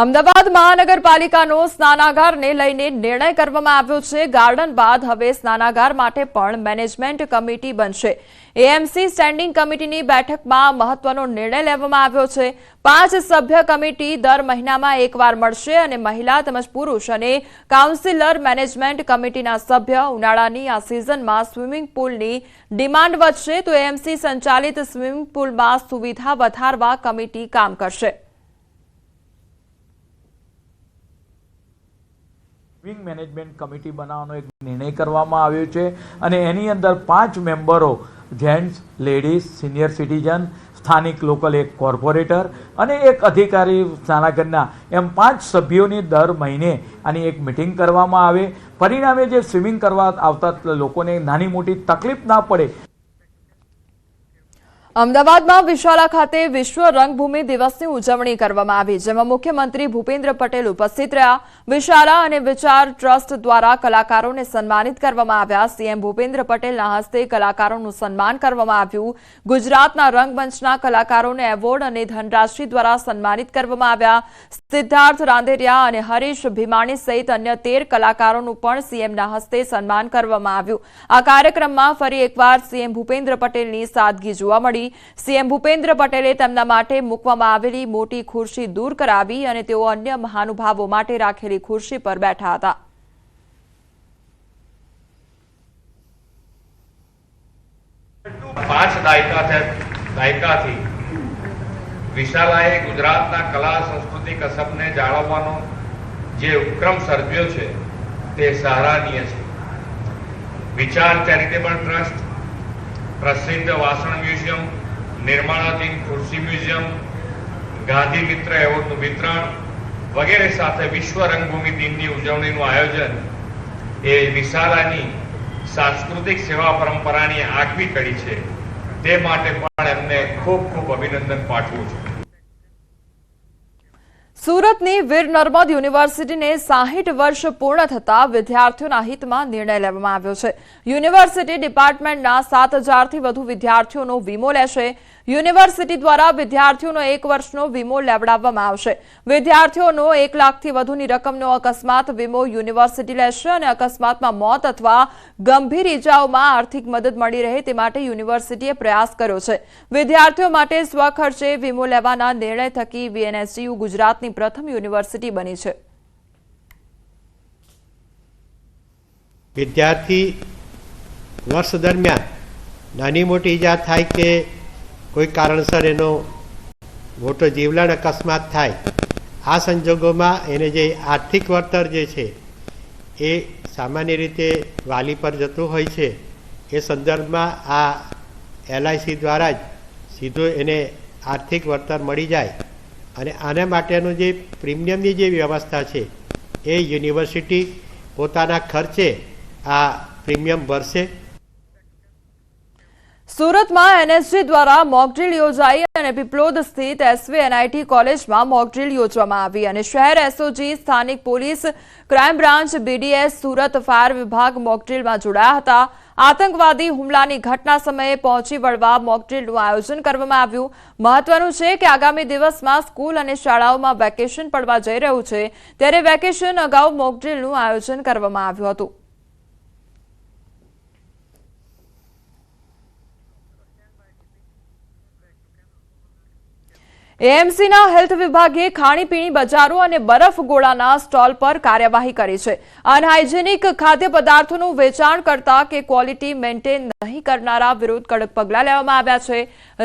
અમદાવાદ મહાનગરપાલિકાનો સ્નાનાગારને લઈને નિર્ણય કરવામાં આવ્યો છે. ગાર્ડન બાદ હવે સ્નાનાગાર માટે પણ મેનેજમેન્ટ કમિટી બનશે. એએમસી સ્ટેન્ડિંગ કમિટીની બેઠકમાં મહત્વનો નિર્ણય લેવામાં આવ્યો છે. પાંચ સભ્ય કમિટી દર મહિનામાં એકવાર મળશે અને મહિલા તેમજ પુરુષ અને કાઉન્સિલર મેનેજમેન્ટ કમિટીના સભ્ય ઉનાળાની આ સિઝનમાં સ્વિમિંગ પુલની ડિમાન્ડ વધશે તો એએમસી સંચાલિત સ્વિમિંગ પુલમાં સુવિધા વધારવા કમિટી કામ કરશે. સ્વિંગ મેનેજમેન્ટ કમિટી બનાવવાનો એક નિર્ણય કરવામાં આવ્યો છે અને એની અંદર પાંચ મેમ્બરો, જેન્ટ્સ, લેડીઝ, સિનિયર સિટીઝન, સ્થાનિક લોકલ એક કોર્પોરેટર અને એક અધિકારી સ્નાનાગરના એમ પાંચ સભ્યોની દર મહિને આની એક મિટિંગ કરવામાં આવે. પરિણામે જે સ્વિમિંગ કરવા આવતા લોકોને નાની મોટી તકલીફ ના પડે અમદાવાદમાં વિશાલા ખાતે વિશ્વ રંગભૂમિ દિવસની ઉજવણી કરવામાં આવી, જેમાં મુખ્યમંત્રી ભૂપેન્દ્ર પટેલ ઉપસ્થિત રહ્યા. વિશાલા અને વિચાર ટ્રસ્ટ દ્વારા કલાકારોને સન્માનિત કરવામાં આવ્યા. સીએમ ભૂપેન્દ્ર પટેલના હસ્તે કલાકારોનું સન્માન કરવામાં આવ્યું. ગુજરાતના રંગમંચના કલાકારોને એવોર્ડ અને ધનરાશિ દ્વારા સન્માનિત કરવામાં આવ્યા. સિદ્ધાર્થ રાંદેરિયા અને હરીશ ભીમાણી સહિત અન્ય તેર કલાકારોનું પણ સીએમના હસ્તે સન્માન કરવામાં આવ્યું. આ કાર્યક્રમમાં ફરી એકવાર સીએમ ભૂપેન્દ્ર પટેલની સાદગી જોવા મળી. સીએમ ભૂપેન્દ્ર પટેલે તેમના માટે મૂકવામાં આવેલી મોટી ખુરશી દૂર કરાવી અને તેઓ અન્ય મહાનુભાવો માટે રાખેલી ખુરશી પર બેઠા હતા. પાંચ દાયકા દાયકાથી વિશાલાએ ગુજરાતના કલા, સંસ્કૃતિ, કસબને જાળવવાનો જે ઉપક્રમ સર્જ્યો છે તે સહારાનીય છે. વિચાર, ચેરિટેબલ ટ્રસ્ટ પ્રસિદ્ધ વાસણ મ્યુઝિયમ, નિર્માણાધીન ખુરશી મ્યુઝિયમ, ગાંધી મિત્ર એવોર્ડનું વિતરણ વગેરે સાથે વિશ્વ રંગભૂમિ દિનની ઉજવણીનું આયોજન એ વિશાલાની સાંસ્કૃતિક સેવા પરંપરાની આગવી કડી છે. તે માટે પણ એમને ખૂબ ખૂબ અભિનંદન પાઠવું છું. સુરતની વીર નર્મદ યુનિવર્સિટીને સાહીઠ વર્ષ પૂર્ણ થતા વિદ્યાર્થીઓના હિતમાં નિર્ણય લેવામાં આવ્યો છે. યુનિવર્સિટી ડિપાર્ટમેન્ટના સાત હજારથી વધુ વિદ્યાર્થીઓનો વીમો લેશે. યુનિવર્સિટી દ્વારા વિદ્યાર્થીઓનો એક વર્ષનો વીમો લેવડાવવામાં આવશે. વિદ્યાર્થીઓનો એક લાખથી વધુની રકમનો અકસ્માત વીમો યુનિવર્સિટી લેશે અને અકસ્માતમાં મોત અથવા ગંભીર ઇજાઓમાં આર્થિક મદદ મળી રહે તે માટે યુનિવર્સિટીએ પ્રયાસ કર્યો છે. વિદ્યાર્થીઓ માટે સ્વખર્ચે વીમો લેવાના નિર્ણય થકી વીએનએસયુ ગુજરાતની પ્રથમ યુનિવર્સિટી બની છે. વિદ્યાર્થી વર્ષ દરમિયાન નાની મોટી ઈજા થાય કે કોઈ કારણસર એનો મોટો જીવલેણ અકસ્માત થાય, આ સંજોગોમાં એને જે આર્થિક વળતર જે છે, એ સામાન્ય રીતે વાલી પર જતું હોય છે, એ સંદર્ભમાં આ એલઆઈસી દ્વારા જ સીધું એને આર્થિક વળતર મળી જાય. અને આના માટેનું જે પ્રીમિયમની જે વ્યવસ્થા છે, એ યુનિવર્સિટી પોતાના ખર્ચે આ પ્રીમિયમ ભરશે. સુરતમાં એનએસજી દ્વારા મોકડ્રીલ યોજાઈ અને પીપલોદ સ્થિત એસવી એનઆઈટી કોલેજમાં મોકડ્રીલ યોજવામાં આવી અને શહેર એસઓજી સ્થાનિક police crime branch BDS Surat fire વિભાગ મોકડ્રીલમાં જોડાયા હતા. આતંકવાદી હુમલાની ઘટના સમયે પહોંચી વળવા મોકડ્રીલનું આયોજન કરવામાં આવ્યું. મહત્વનું છે કે આગામી દિવસમાં સ્કૂલ અને શાળાઓમાં વેકેશન પડવા જઈ રહ્યું છે. ત્યારે વેકેશન અગાઉ મોકડ્રીલનું આયોજન કરવામાં આવ્યું હતું. એએમસીના હેલ્થ વિભાગે ખાણીપીણી બજારો અને બરફ ગોળાના સ્ટોલ પર કાર્યવાહી કરી છે. અનહાઇજેનિક ખાદ્ય પદાર્થોનું વેચાણ કરતા કે ક્વોલિટી મેન્ટેન નહીં કરનારા વિરુદ્ધ કડક પગલાં લેવામાં આવ્યા છે.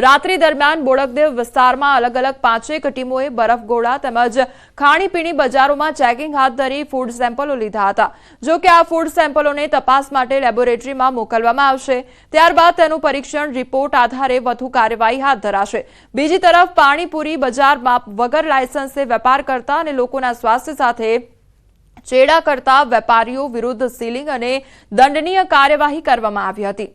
રાત્રિ દરમિયાન બોડકદેવ વિસ્તારમાં અલગ અલગ પાંચેક ટીમોએ બરફ ગોળા તેમજ ખાણીપીણી બજારોમાં ચેકિંગ હાથ ધરી ફૂડ સેમ્પલો લીધા હતા. જો કે આ ફૂડ સેમ્પલોને તપાસ માટે લેબોરેટરીમાં મોકલવામાં આવશે. ત્યારબાદ તેનું પરીક્ષણ રિપોર્ટ આધારે વધુ કાર્યવાહી હાથ ધરાશે. બીજી તરફ પાણીપુરી બજારમાં વગર લાયસન્સે વેપાર કરતા અને લોકોના સ્વાસ્થ્ય સાથે ચેડા કરતા વેપારીઓ વિરુદ્ધ સીલિંગ અને દંડનીય કાર્યવાહી કરવામાં આવી હતી.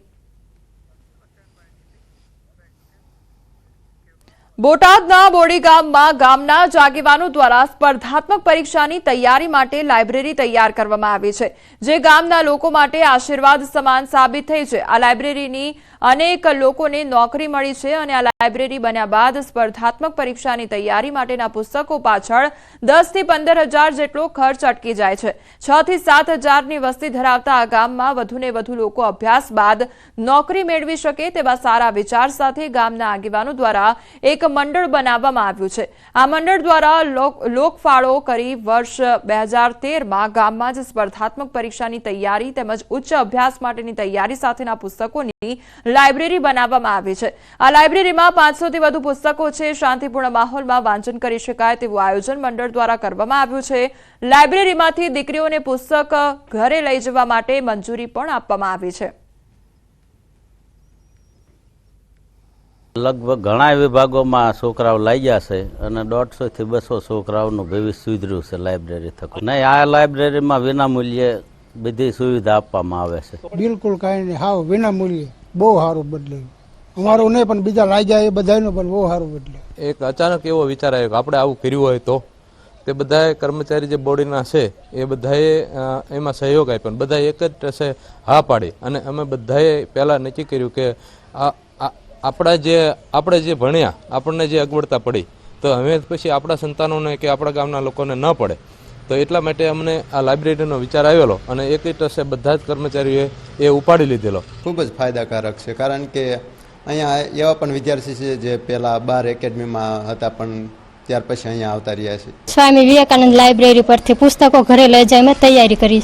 બોટાદના બોડી ગામમાં ગામના જાગીવાનો દ્વારા સ્પર્ધાત્મક પરીક્ષાની તૈયારી માટે લાઇબ્રેરી તૈયાર કરવામાં આવી છે, જે ગામના લોકો માટે આશીર્વાદ સમાન સાબિત થઈ છે. આ લાઇબ્રેરીની અનેક લોકોને નોકરી મળી છે અને આ લાઇબ્રેરી બન્યા બાદ સ્પર્ધાત્મક પરીક્ષાની તૈયારી માટેના પુસ્તકો પાછળ દસથી પંદર હજાર જેટલો ખર્ચ અટકી જાય છે. છ થી સાત હજારની વસ્તી ધરાવતા આ ગામમાં વધુને વધુ લોકો અભ્યાસ બાદ નોકરી મેળવી શકે તેવા સારા વિચાર સાથે ગામના આગેવાનો દ્વારા એક મંડળ બનાવવામાં આવ્યું છે. આ મંડળ દ્વારા લોકફાળો કરી વર્ષ બે હજાર તેરમાં ગામમાં જ સ્પર્ધાત્મક પરીક્ષાની તૈયારી તેમજ ઉચ્ચ અભ્યાસ માટેની તૈયારી સાથેના પુસ્તકોની લાઇબ્રેરી બનાવવામાં આવી છે. આ લાઇબ્રેરીમાં પાંચસોથી વધુ પુસ્તકો છે. શાંતિપૂર્ણ માહોલમાં વાંચન કરી શકાય તેવું આયોજન મંડળ દ્વારા કરવામાં આવ્યું છે. લાઇબ્રેરીમાંથી દીકરીઓને પુસ્તક ઘરે લઈ જવા માટે મંજૂરી પણ આપવામાં આવી છે. લગભગ ઘણા વિભાગોમાં છોકરાઓ લઈ ગયા છે અને દોઢસો થી બસો છોકરાઓનું ભવિષ્ય સુધર્યું છે લાઇબ્રેરી થકી. નહીં આ લાઇબ્રેરીમાં વિનામૂલ્યે બધી સુવિધા આપવામાં આવે છે. બિલકુલ કાંઈ નહીં. હા વિના મૂલ્યે બહુ સારું બદલાયું અમારું નહીં પણ બીજા લઈ જાય એ બધાનું પણ બહુ સારું બદલાયું એક અચાનક એવો વિચાર આવ્યો કે આપણે આવું કર્યું હોય તો? તે બધાએ કર્મચારી જે બોડીના છે એ બધાએ એમાં સહયોગ આપ્યો અને બધાએ એક જ હા પાડી. અને અમે બધાએ પહેલાં નક્કી કર્યું કે આ- આપણા જે આપણે જે ભણ્યા આપણને જે અગવડતા પડી તો હવે પછી આપણા સંતાનોને કે આપણા ગામના લોકોને ન પડે. તો એટલા માટે અમને આ લાઇબ્રેરીનો વિચાર આવેલો અને એક જ ટસે બધા જ કર્મચારીઓએ એ ઉપાડી લીધેલો. ખૂબ જ ફાયદાકારક છે કારણ કે અહીંયા એવા પણ વિદ્યાર્થી છે જે પહેલાં બાર એકેડમીમાં હતા પણ ત્યાર પછી અહીંયા આવતા રહ્યા છે. સ્વામી વિવેકાનંદ લાઇબ્રેરી પરથી પુસ્તકો ઘરે લઈ જાય મેં તૈયારી કરી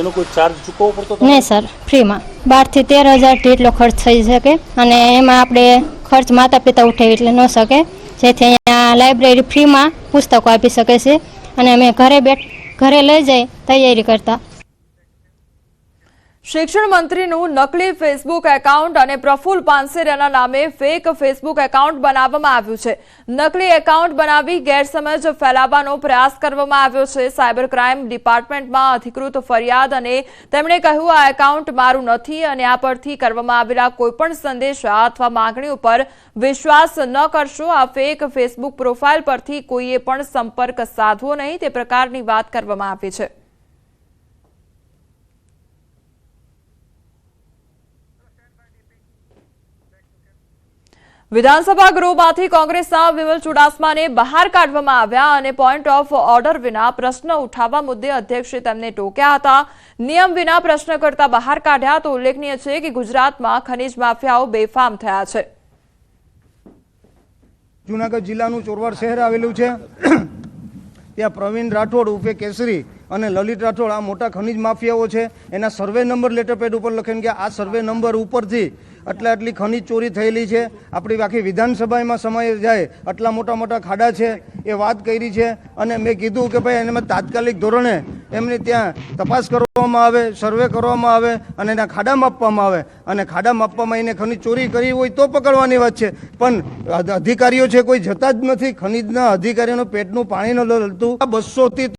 એનો કોઈ ચાર્જ ચૂકવવો પડતો નહીં સર, ફ્રીમાં. બારથી તેર હજાર એટલો ખર્ચ થઈ શકે અને એમાં આપણે ખર્ચ માતા પિતા ઉઠાવી એટલે ન શકે. જેથી અહીંયા લાઇબ્રેરી ફ્રીમાં પુસ્તકો આપી શકે છે. અને અમે ઘરે બેઠ, ઘરે લઈ જઈ તૈયારી કરતા. શિક્ષણ મંત્રીનું નકલી ફેસબુક એકાઉન્ટ અને પ્રફુલ પાનસેરિયાના નામે ફેક ફેસબુક એકાઉન્ટ બનાવવામાં આવ્યું છે. નકલી એકાઉન્ટ બનાવી ગેરસમજ ફેલાવવાનો પ્રયાસ કરવામાં આવ્યો છે. સાયબર ક્રાઇમ ડિપાર્ટમેન્ટમાં અધિકૃત ફરિયાદ અને તેમણે કહ્યું, આ એકાઉન્ટ મારું નથી અને આ પરથી કરવામાં આવેલા કોઈપણ સંદેશા અથવા માંગણી ઉપર વિશ્વાસ ન કરશો. આ ફેક ફેસબુક પ્રોફાઇલ પરથી કોઈએ પણ સંપર્ક સાધવો નહીં. તે પ્રકારની વાત કરવામાં આવી છે. વિધાનસભા ગૃહમાંથી કોંગ્રેસના વિમલ ચુડાસમાને બહાર કાઢવામાં આવ્યા અને પોઈન્ટ ઓફ ઓર્ડર વિના પ્રશ્ન ઉઠાવવા મુદ્દે અધ્યક્ષે તેમને ટોક્યા હતા. નિયમ વિના પ્રશ્ન કરતા બહાર કાઢ્યા તો ઉલ્લેખનીય છે કે ગુજરાતમાં ખનીજ માફિયાઓ બેફામ થયા છે. જુનાગઢ જિલ્લાનું ચોરવાડ શહેર આવેલું છે. ત્યાં પ્રવીણ રાઠોડ ઉર્ફે કેસરી અને લલિત રાઠોડ આ મોટા ખનીજ માફિયાઓ છે. એના સર્વે નંબર લેટર પેડ ઉપર લખેન કે આ સર્વે નંબર ઉપરથી આટલા આટલી ખનિજ ચોરી થયેલી છે. આપણી આખી વિધાનસભામાં સમય જાય, આટલા મોટા મોટા ખાડા છે, એ વાત કરી છે. અને મેં કીધું કે ભાઈ એમાં તાત્કાલિક ધોરણે એમને ત્યાં તપાસ કરવામાં આવે, સર્વે કરવામાં આવે અને એના ખાડા માપવામાં આવે. અને ખાડા માપવામાં એને ખનિજ ચોરી કરી હોય તો પકડવાની વાત છે. પણ અધિકારીઓ છે કોઈ જતા જ નથી. ખનિજના અધિકારીઓનું પેટનું પાણી ન લલતું. બસો થી